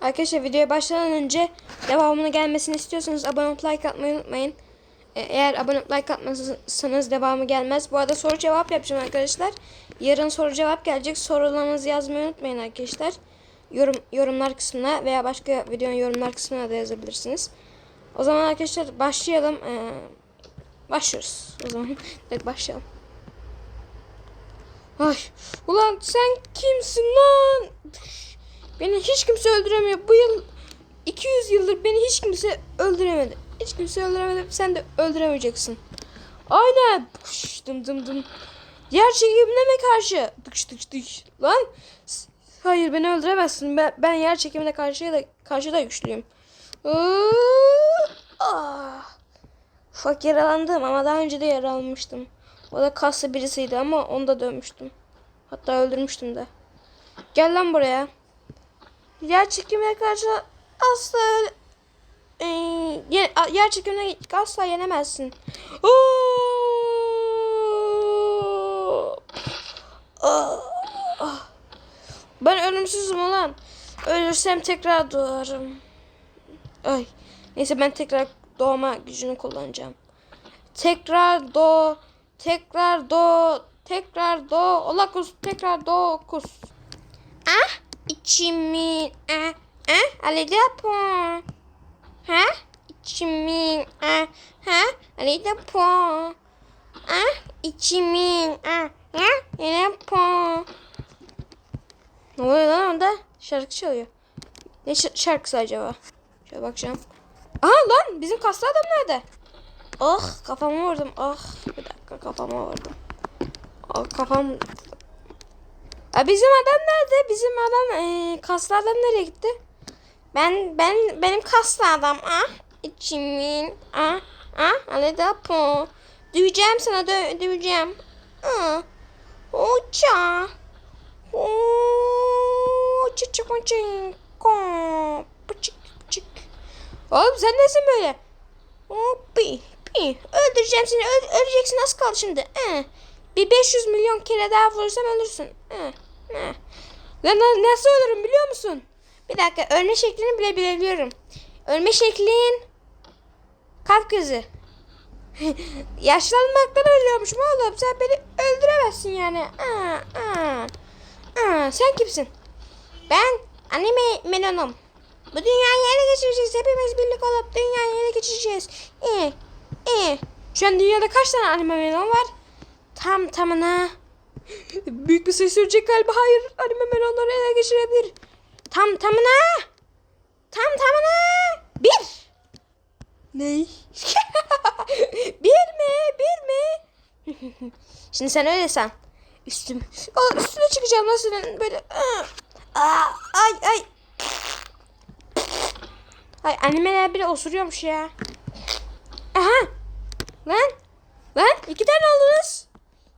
Arkadaşlar videoya başlamadan önce devamını gelmesini istiyorsanız abone olup like atmayı unutmayın. E, Eğer abone olup like atmazsanız devamı gelmez. Bu arada soru cevap yapacağım arkadaşlar. Yarın soru cevap gelecek. Sorularınızı yazmayı unutmayın arkadaşlar. Yorum, yorumlar kısmına veya başka videonun yorumlar kısmına da yazabilirsiniz. O zaman arkadaşlar başlayalım. Ee, başlıyoruz. O zaman direkt başlayalım. Ay, ulan sen kimsin lan? Beni hiç kimse öldüremiyor. Bu yıl 200 yıldır beni hiç kimse öldüremedi. Hiç kimse öldüremedi. Sen de öldüremeyeceksin. Aynen. Pış, dım dım dım. Yer çekimine mi karşı? Dıkış dıkış dıkış. Lan. Hayır beni öldüremezsin. Ben, ben yer çekimine karşı da, karşı da güçlüyüm. Ah. Ufak yaralandım ama daha önce de yaralanmıştım. O da kaslı birisiydi ama onu da dövmüştüm. Hatta öldürmüştüm de. Gel lan buraya. Yer çekimine karşı asla e, yer çekimine asla yenemezsin. Ah! Ah! Ben ölümsüzüm ulan. Ölürsem tekrar doğarım. Ay. Neyse ben tekrar doğma gücünü kullanacağım. Tekrar doğ. Tekrar doğ. Tekrar doğ. Olakus tekrar doğ. Kus. Ah içimin ah ah alida po. Ha içimin ah ha alida po. Ah içimin ah ha alida po. Ne oluyor lan orada? Şarkı çalıyor. Ne şarkısı acaba? Şöyle bakacağım. Aha lan bizim kaslı adam nerede? Ah kafama vurdum. Ah bir dakika kafama vurdum. Ah kafam. Aa, bizim adam nerede? Bizim adam ee, kaslı adam nereye gitti? Ben ben benim kaslı adam. Ah içimin. Ah ah ale da po. Döveceğim sana dö döveceğim. Ah. Çık. Ko. Pıçık pıçık. Oğlum sen nesin böyle? Hoppi. Pi. Öldüreceğim seni. Öl öleceksin. Az kaldı şimdi. Eh. Bir 500 milyon kere daha vurursam ölürsün. Eh. Lan na- nasıl ölürüm biliyor musun? Bir dakika. Ölme şeklini bile bilebiliyorum. Ölme şeklin kalp krizi. Yaşlanmaktan ölüyormuş mu oğlum? Sen beni öldüremezsin yani. Aa, aa. Aa, sen kimsin? Ben anime melonum. Bu dünyayı ele geçireceğiz. Hepimiz birlik olup dünyayı ele geçireceğiz. İyi. iyi. Şu an dünyada kaç tane anime melon var? Tam tamına. Büyük bir sayı sürecek galiba. Hayır. Anime melonları ele geçirebilir. Tam tamına. Tam tamına. Bir. Ney? bir mi? Bir mi? Şimdi sen öyle san. Üstüm. Aa, üstüne çıkacağım nasıl böyle. Aa, Aa, ay ay. Ay animeler bile osuruyormuş ya. Aha. Lan. Lan iki tane oldunuz.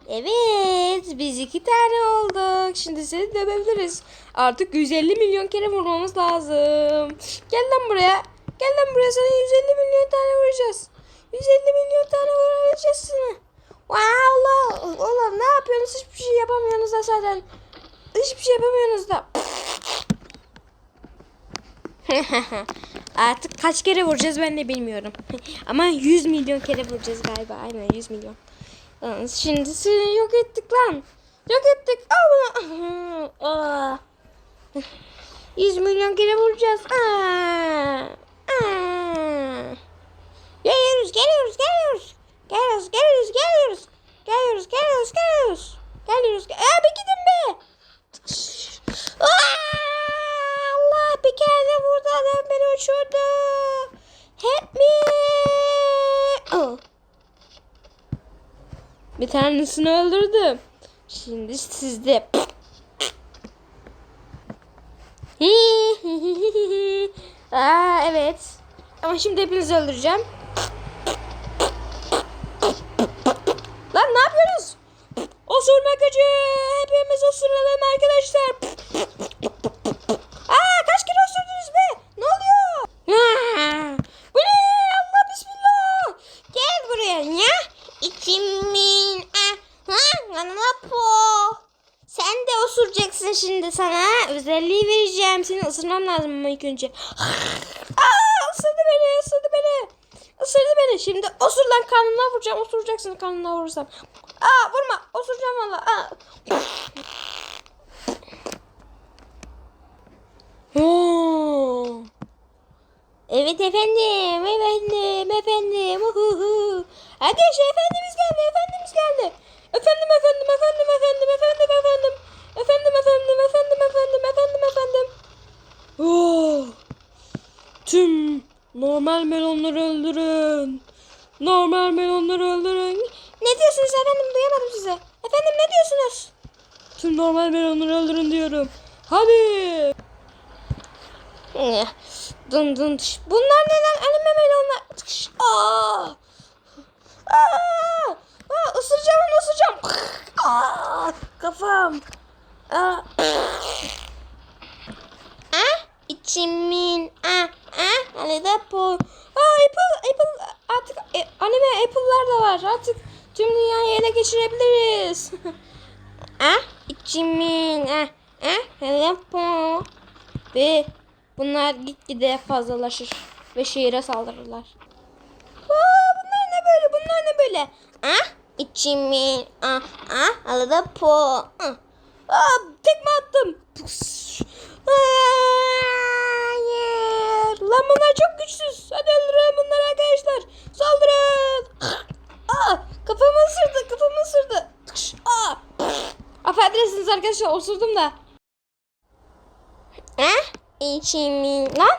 Evet biz iki tane olduk. Şimdi seni dövebiliriz. Artık 150 milyon kere vurmamız lazım. Gel lan buraya. Gel lan buraya sana 150 milyon tane vuracağız. 150 milyon tane vurabileceğiz sana. Allah. Oğlum ne yapıyorsunuz? Hiçbir şey yapamıyorsunuz da zaten. Hiçbir şey yapamıyorsunuz da. Artık kaç kere vuracağız ben de bilmiyorum. Ama 100 milyon kere vuracağız galiba. Aynen 100 milyon. Şimdi seni yok ettik lan. Yok ettik. Al bunu. Aa. 100 milyon kere vuracağız. Geliyoruz, geliyoruz, geliyoruz. Geliyoruz, geliyoruz, geliyoruz. Geliyoruz, geliyoruz, geliyoruz. Geliyoruz. Aa, bir gidin be. Aa, Allah bir kere de vurdu adam beni uçurdu. Help me. Oh. Bir tanesini öldürdüm. Şimdi sizde. Aa evet. Ama şimdi hepinizi öldüreceğim. Lan ne yapıyorsunuz? Osurma gücü. Hepimiz osuralım arkadaşlar. Aa kaç kere osurdunuz be? Ne oluyor? Ha, Bu ne? Allah bismillah. Gel buraya ya. İçimin. Osuracaksın şimdi sana. özelliği vereceğim. Seni ısırmam lazım ama ilk önce. Aa, ısırdı beni, ısırdı beni. Isırdı beni. Şimdi osur lan karnına vuracağım. Osuracaksın karnına vurursam. Aa vurma. Osuracağım valla. Evet efendim, efendim, efendim. Uhuhu. Arkadaşlar efendimiz geldi, efendimiz geldi. Efendim, efendim, efendim, efendim. Efendim, efendim, efendim, efendim, efendim, efendim. Oh. Tüm normal melonları öldürün. Normal melonları öldürün. Ne diyorsunuz efendim? Duyamadım sizi. Efendim ne diyorsunuz? Tüm normal melonları öldürün diyorum. Hadi. Dın dın tış. Bunlar neden anime melonlar? Tış. Aa! Aa! Aa! Isıracağım onu ısıracağım. Aa! Kafam. Aa! Ah! İçimin. Ah! Ah! Hani da bu. Aa! Apple, Apple artık e, anime Apple'lar da var. Artık tüm dünyayı ele geçirebiliriz. ah! İçimin. Ah! Ah! Hani da bu. Ve bunlar gitgide fazlalaşır ve şehire saldırırlar. Aa, bunlar ne böyle? Bunlar ne böyle? Ah, içimi. Ah, ah, alada po. Ah. Aa, tekme attım. Pus. Hayır. Lan bunlar çok güçsüz. Hadi öldürelim bunları arkadaşlar. Saldırın. Aa, kafamı ısırdı, kafamı ısırdı. Tıkış. Aa. Affedersiniz arkadaşlar, osurdum da. Eh? İçimin... Lan?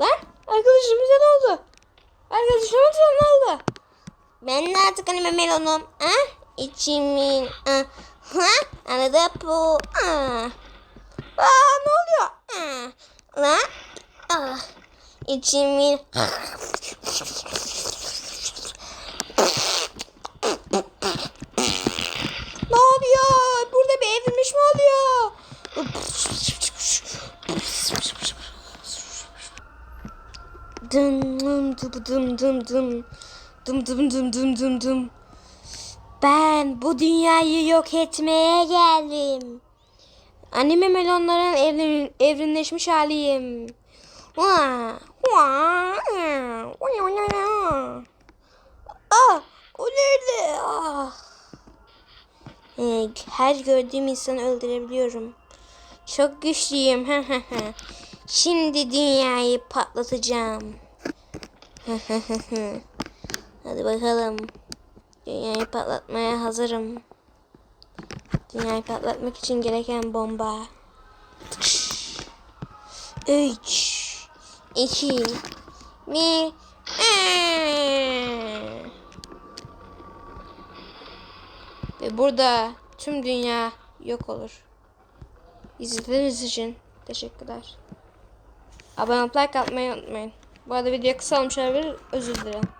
Lan? Arkadaşımıza ne oldu? Arkadaşımıza ne oldu? Ben de artık anime melonum. Ah? İçimin... Ah. Ha? Arada bu... Ah. Aa, ne oluyor? Ah. Lan? Ah. İçimin... Dım dım dım dım dım. Dım dım dım dım dım dım. Ben bu dünyayı yok etmeye geldim. Anime melonların evrim, evrimleşmiş haliyim. Ah, o nerede? Ah. Her gördüğüm insanı öldürebiliyorum. Çok güçlüyüm. Şimdi dünyayı patlatacağım. Hadi bakalım. Dünyayı patlatmaya hazırım. Dünyayı patlatmak için gereken bomba. Üç, iki, bir. Ve burada tüm dünya yok olur. İzlediğiniz için teşekkürler. Abone olup like atmayı unutmayın. Bu arada video kısa olmuş olabilir. Özür dilerim.